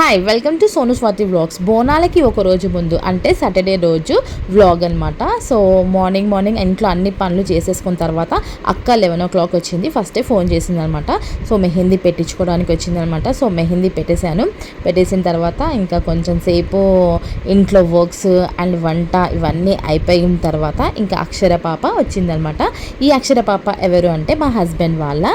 Hi welcome to Sonu Swathi vlogs బోనాలకి ఒక రోజు ముందు అంటే సాటర్డే రోజు వ్లాగ్ అనమాట సో మార్నింగ్ మార్నింగ్ ఇంట్లో అన్ని పనులు చేసేసుకున్న తర్వాత అక్క లెవెన్ ఓ క్లాక్ వచ్చింది. ఫస్టే ఫోన్ చేసింది అనమాట సో మెహందీ పెట్టించుకోవడానికి వచ్చిందనమాట సో మెహందీ పెట్టేశాను. పెట్టేసిన తర్వాత ఇంకా కొంచెం సేపు ఇంట్లో వర్క్స్ అండ్ వంట ఇవన్నీ అయిపోయిన తర్వాత ఇంకా అక్షర పాప వచ్చిందనమాట ఈ అక్షర పాప ఎవరు అంటే మా హస్బెండ్ వాళ్ళ.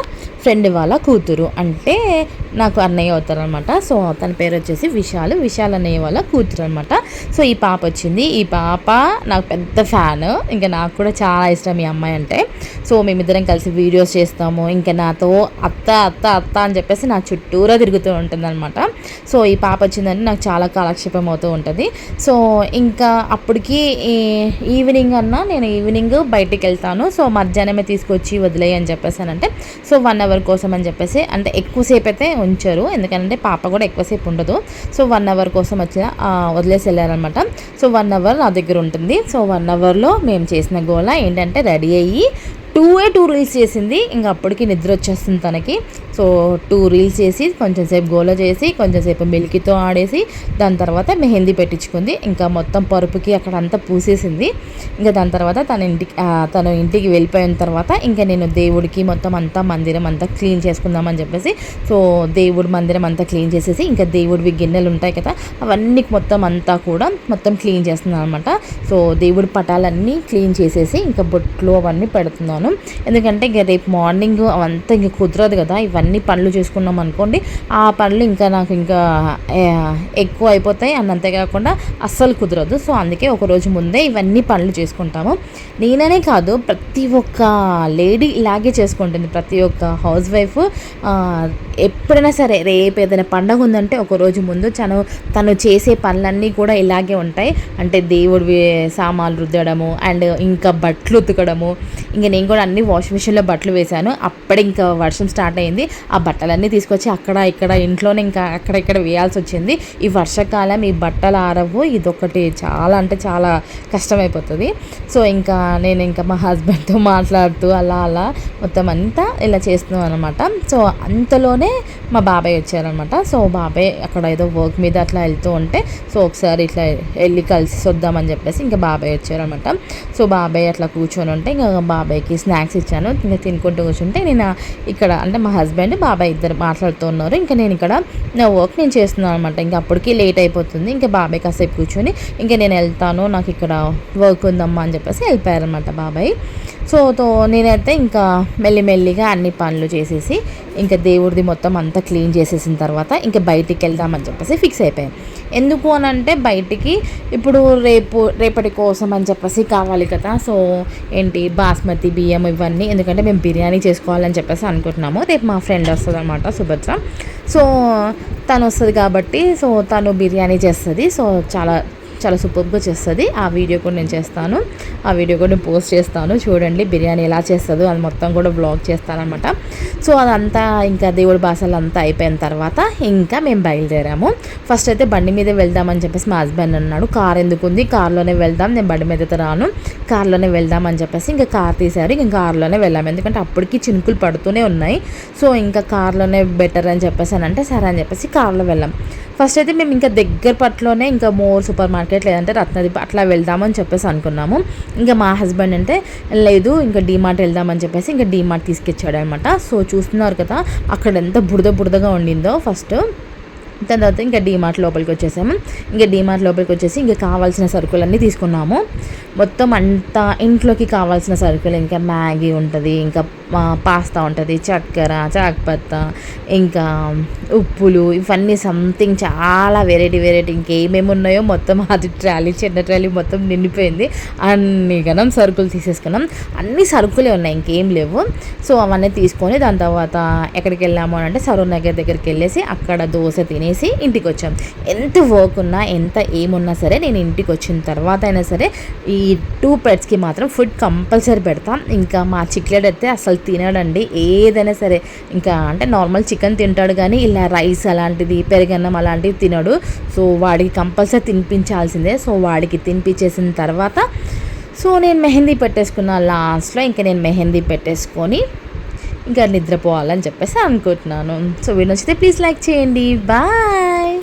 ఫ్రెండ్ వాళ్ళ కూతురు. అంటే నాకు అన్నయ్య అవుతారు అనమాట సో తన పేరు వచ్చేసి విశాల్. విశాల్ అన్నయ్య వాళ్ళ కూతురు అనమాట సో ఈ పాప వచ్చింది. ఈ పాప నాకు పెద్ద ఫ్యాన్. ఇంకా నాకు కూడా చాలా ఇష్టం ఈ అమ్మాయి అంటే. సో మేమిద్దరం కలిసి వీడియోస్ చేస్తాము. ఇంకా నాతో అత్త అత్త అత్త అని చెప్పేసి నా చుట్టూరా తిరుగుతూ ఉంటుంది అనమాట సో ఈ పాప వచ్చిందని నాకు చాలా కాలక్షేపం అవుతూ ఉంటుంది. సో ఇంకా అప్పటికి ఈ- ఈవినింగ్ అన్నా నేను ఈవినింగ్ బయటికి వెళ్తాను. సో మధ్యాహ్నమే తీసుకొచ్చి వదిలేయి అని చెప్పేసానంటే సో వన్ అవర్ కోసం అని చెప్పేసి అంటే ఎక్కువసేపు అయితే ఉంచారు. ఎందుకంటే పాప కూడా ఎక్కువసేపు ఉండదు. సో వన్ అవర్ కోసం వచ్చిన వదిలేసి వెళ్ళారనమాట సో వన్ అవర్ నా దగ్గర ఉంటుంది. సో వన్ అవర్లో మేము చేసిన గోల ఏంటంటే రెడీ అయ్యి టూ ఏ టూ రీల్స్ చేసింది. ఇంకా అప్పటికి నిద్ర వచ్చేస్తుంది తనకి. సో టూ రీల్స్ చేసి కొంచెం సేపు గోల చేసి కొంచెం సేపు మిల్కీతో ఆడేసి దాని తర్వాత మెహందీ పెట్టించుకుంది. ఇంకా మొత్తం పరుపుకి అక్కడ అంతా పూసేసింది. ఇంకా దాని తర్వాత తన ఇంటికి తను ఇంటికి వెళ్ళిపోయిన తర్వాత ఇంకా నేను దేవుడికి మొత్తం అంతా మందిరం అంతా క్లీన్ చేసుకుందామని చెప్పేసి సో దేవుడి మందిరం అంతా క్లీన్ చేసేసి ఇంకా దేవుడివి గిన్నెలు ఉంటాయి కదా అవన్నీ మొత్తం అంతా కూడా మొత్తం క్లీన్ చేస్తున్నాను అనమాట సో దేవుడి పటాలన్నీ క్లీన్ చేసేసి ఇంకా బొట్లు అవన్నీ పెడుతున్నాను. ఎందుకంటే ఇంకా రేపు మార్నింగ్ అవంతా ఇంకా కుదరదు కదా ఇవన్నీ అన్ని పనులు చేసుకున్నాం అనుకోండి ఆ పనులు ఇంకా నాకు ఇంకా ఎక్కువ అయిపోతాయి. అని అంతేకాకుండా అస్సలు కుదరదు. సో అందుకే ఒక రోజు ముందే ఇవన్నీ పనులు చేసుకుంటాము. నేననే కాదు ప్రతి ఒక్క లేడీ ఇలాగే చేసుకుంటుంది. ప్రతి ఒక్క హౌస్ వైఫ్ ఎప్పుడైనా సరే రేపు ఏదైనా పండగ ఉందంటే ఒక రోజు ముందు తను తను చేసే పనులన్నీ కూడా ఇలాగే ఉంటాయి. అంటే దేవుడి సామాన్లు రుద్దడము అండ్ ఇంకా బట్టలు ఉతకడము. ఇంకా నేను కూడా అన్ని వాషింగ్ మిషన్లో బట్టలు వేశాను. అప్పుడే ఇంకా వర్షం స్టార్ట్ అయింది. ఆ బట్టలన్నీ తీసుకొచ్చి అక్కడ ఇక్కడ ఇంట్లోనే ఇంకా అక్కడ ఇక్కడ వేయాల్సి వచ్చింది. ఈ వర్షాకాలం ఈ బట్టలు ఆరవు ఇదొకటి చాలా అంటే చాలా కష్టమైపోతుంది. సో ఇంకా నేను ఇంకా మా హస్బెండ్తో మాట్లాడుతూ అలా అలా మొత్తం అంతా ఇలా చేస్తున్నాం అనమాట సో అంతలోనే మా బాబాయ్ వచ్చారనమాట సో బాబాయ్ అక్కడ ఏదో వర్క్ మీద అట్లా వెళ్తూ ఉంటే సో ఒకసారి ఇట్లా వెళ్ళి కలిసి వద్దామని చెప్పేసి ఇంకా బాబాయ్ వచ్చారనమాట సో బాబాయ్ అట్లా కూర్చొని ఉంటే ఇంకా బాబాయ్కి స్నాక్స్ ఇచ్చాను. ఇంకా తినుకుంటూ కూర్చుంటే నేను ఇక్కడ అంటే మా హస్బెండ్ అండ్ బాబాయ్ ఇద్దరు మాట్లాడుతూ ఉన్నారు. ఇంకా నేను ఇక్కడ నా వర్క్ నేను చేస్తున్నాను అనమాట ఇంకా అప్పటికి లేట్ అయిపోతుంది. ఇంకా బాబాయ్ కాసేపు కూర్చొని ఇంకా నేను వెళ్తాను. నాకు ఇక్కడ వర్క్ ఉందమ్మా అని చెప్పేసి వెళ్ళిపోయారనమాట బాబాయ్. సో తో నేనైతే ఇంకా మెల్లిమెల్లిగా అన్ని పనులు చేసేసి ఇంకా దేవుడిది మొత్తం అంతా క్లీన్ చేసేసిన తర్వాత ఇంకా బయటికి వెళ్దామని చెప్పేసి ఫిక్స్ అయిపోయాను. ఎందుకు అని అంటే బయటికి ఇప్పుడు రేపు రేపటి కోసం అని చెప్పేసి కావాలి కదా. సో ఏంటి బాస్మతి బియ్యం ఇవన్నీ ఎందుకంటే మేము బిర్యానీ చేసుకోవాలని చెప్పేసి అనుకుంటున్నాము. రేపు మా ఫ్రెండ్ వస్తుంది అనమాట సుభద్ర. సో తను వస్తుంది కాబట్టి సో తను బిర్యానీ చేస్తుంది. సో చాలా చాలా సూపర్గా చేస్తుంది. ఆ వీడియో కూడా నేను చేస్తాను. ఆ వీడియో కూడా నేను పోస్ట్ చేస్తాను. చూడండి బిర్యానీ ఎలా చేస్తుందో అది మొత్తం కూడా బ్లాగ్ చేస్తానమాట సో అదంతా ఇంకా దేవుడి భాషలు అంతా అయిపోయిన తర్వాత ఇంకా మేము బయలుదేరాము. ఫస్ట్ అయితే బండి మీద వెళ్దామని చెప్పేసి మా హస్బెండ్ అన్నాడు. కార్ ఎందుకు ఉంది కార్లోనే వెళ్దాం. నేను బండి మీద రాను. కార్లోనే వెళ్దాం అని చెప్పేసి ఇంకా కార్ తీశారు. ఇంకా కార్లోనే వెళ్ళాము. ఎందుకంటే అప్పటికి చినుకులు పడుతూనే ఉన్నాయి. సో ఇంకా కార్లోనే బెటర్ అని చెప్పేసి అని అంటే సరే అని చెప్పేసి కార్లో వెళ్ళాం. ఫస్ట్ అయితే మేము ఇంకా దగ్గర పట్లోనే ఇంకా మోర్ సూపర్ మార్కెట్ లేదంటే రత్నదీప్ అట్లా వెళ్దామని చెప్పేసి అనుకున్నాము. ఇంకా మా హస్బెండ్ అంటే లేదు ఇంకా డీమార్ట్ వెళ్దామని చెప్పేసి ఇంకా డీమార్ట్ తీసుకొచ్చాడు అనమాట సో చూస్తున్నారు కదా అక్కడ ఎంత బురద బురదగా ఉండిందో ఫస్ట్ దాని తర్వాత ఇంకా డీమార్ట్ లోపలికి వచ్చేసాము. ఇంకా డీమార్ట్ లోపలికి వచ్చేసి ఇంకా కావాల్సిన సరుకులన్నీ తీసుకున్నాము. మొత్తం అంతా ఇంట్లోకి కావాల్సిన సరుకులు ఇంకా మ్యాగీ ఉంటుంది ఇంకా పాస్తా ఉంటుంది చక్కెర చాక్పత్త ఇంకా ఉప్పులు ఇవన్నీ సంథింగ్ చాలా వెరైటీ వెరైటీ ఇంకేమేమి ఉన్నాయో మొత్తం అది ట్రాలీ చిన్న ట్రాలీ మొత్తం నిండిపోయింది. అన్ని గనం సరుకులు తీసేసుకున్నాం. అన్ని సరుకులే ఉన్నాయి ఇంకేం లేవు. సో అవన్నీ తీసుకొని దాని తర్వాత ఎక్కడికి వెళ్ళాము అని అంటే సరూర్ నగర్ దగ్గరికి వెళ్ళేసి అక్కడ దోశ తినేసి ఇంటికి వచ్చాం. ఎంత వర్క్ ఉన్నా ఎంత ఏమున్నా సరే నేను ఇంటికి వచ్చిన తర్వాత అయినా సరే ఈ ఈ టూ పెట్స్కి మాత్రం ఫుడ్ కంపల్సరీ పెడతాం. ఇంకా మా చిక్లెడ్ అయితే అసలు తినడండి. ఏదైనా సరే ఇంకా అంటే నార్మల్ చికెన్ తింటాడు కానీ ఇలా రైస్ అలాంటిది పెరుగన్నం అలాంటివి తినడు. సో వాడికి కంపల్సరీ తినిపించాల్సిందే. సో వాడికి తినిపించేసిన తర్వాత సో నేను మెహందీ పెట్టేసుకున్న లాస్ట్లో ఇంకా నేను మెహందీ పెట్టేసుకొని ఇంకా నిద్రపోవాలని చెప్పేసి అనుకుంటున్నాను. సో వీడియో నచ్చితే ప్లీజ్ లైక్ చేయండి. బాయ్